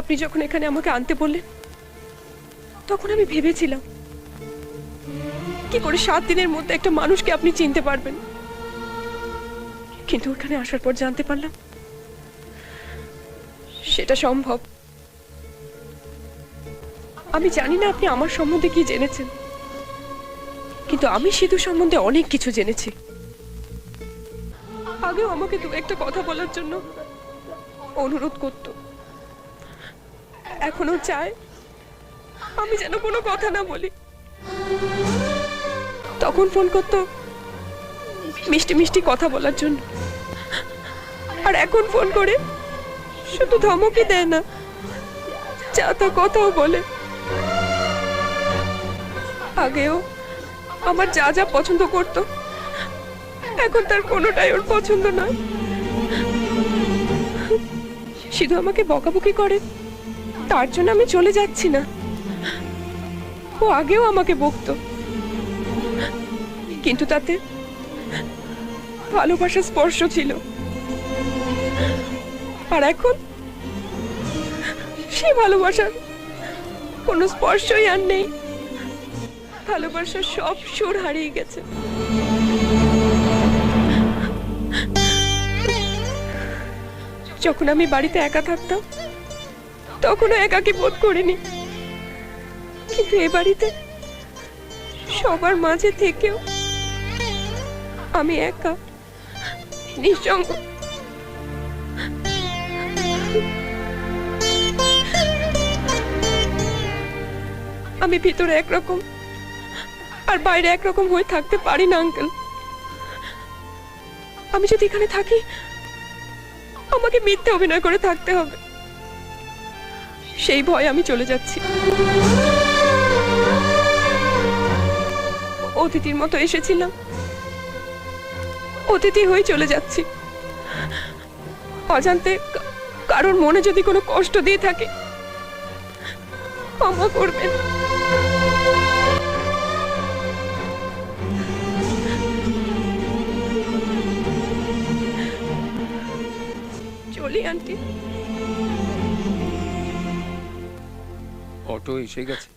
আপনি যখন এখানে আমাকে আনতে বললেন, তখন আমি ভেবেছিলাম, কি করে সাত দিনের মধ্যে একটা মানুষকে আপনি চিনতে পারবেন। কিন্তু ওখানে আসার পর জানতে পারলাম, সেটা সম্ভব। আমি জানি না আপনি আমার সম্বন্ধে কি জেনেছেন, কিন্তু আমি সিধু সম্বন্ধে অনেক কিছু জেনেছি। আগেও আমাকে দু একটা কথা বলার জন্য অনুরোধ করত। এখনও চায় আমি যেন কোনো কথা না বলি। তখন ফোন করতো মিষ্টি মিষ্টি কথা বলার জন্য। আর এখন ফোন করে শুধু ধমকই দেয় না, যা তা কথাও বলে। আগেও আমার যা যা পছন্দ করতো, এখন তার কোনোটাই ওর পছন্দ নয়। শুধু আমাকে বকাবকি করে। তার জন্য আমি চলে যাচ্ছি না। ও আগেও আমাকে বকতো। কিন্তু তাতে ভালোবাসার স্পর্শ ছিল। আর এখন সে ভালোবাসার কোনো স্পর্শই আর নেই। ভালোবাসার সব সুর হারিয়ে গেছে। যখন আমি বাড়িতে একা থাকতাম তখনও একাকি বোধ করিনি। কিন্তু এ বাড়িতে সবার মাঝে থেকেও আমি একা, নিঃসঙ্গ। আমি ভিতরে একরকম আর বাইরে একরকম হয়ে থাকতে পারি না, আঙ্কেল। আমি যদি এখানে থাকি, আমাকে মিথ্যে অভিনয় করে থাকতে হবে। সেই ভয় আমি চলে যাচ্ছি। অতিথির মতো এসেছিলাম। অতিথি হয়ে চলে যাচ্ছি। অজান্তে কারোর মনে যদি কোনো কষ্ট দিয়ে থাকে, ক্ষমা করবেন। চলি, আন্টি। অটো এসে গেছে।